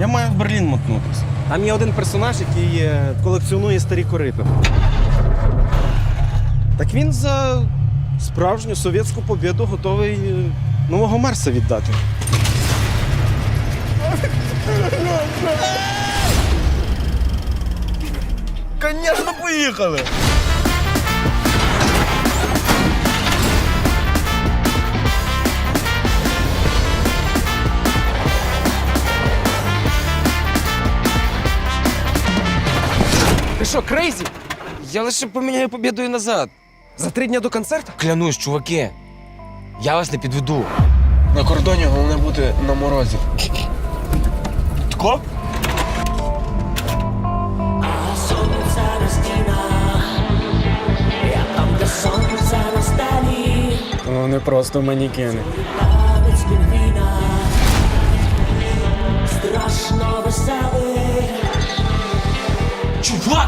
Я маю в Берлін мотнутися. Там є один персонаж, який е, колекціонує старі корити. Так він за справжню совєтську побіду готовий е, нового Марса віддати. Звісно, поїхали! Що, крейзі? Я лише поміняю побідою назад. За три дня до концерту? Клянусь, чуваки. Я вас не підведу. На кордоні головне бути на морозі. Стелі, Вони просто манікени. страшно веселий.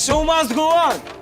Show must go on!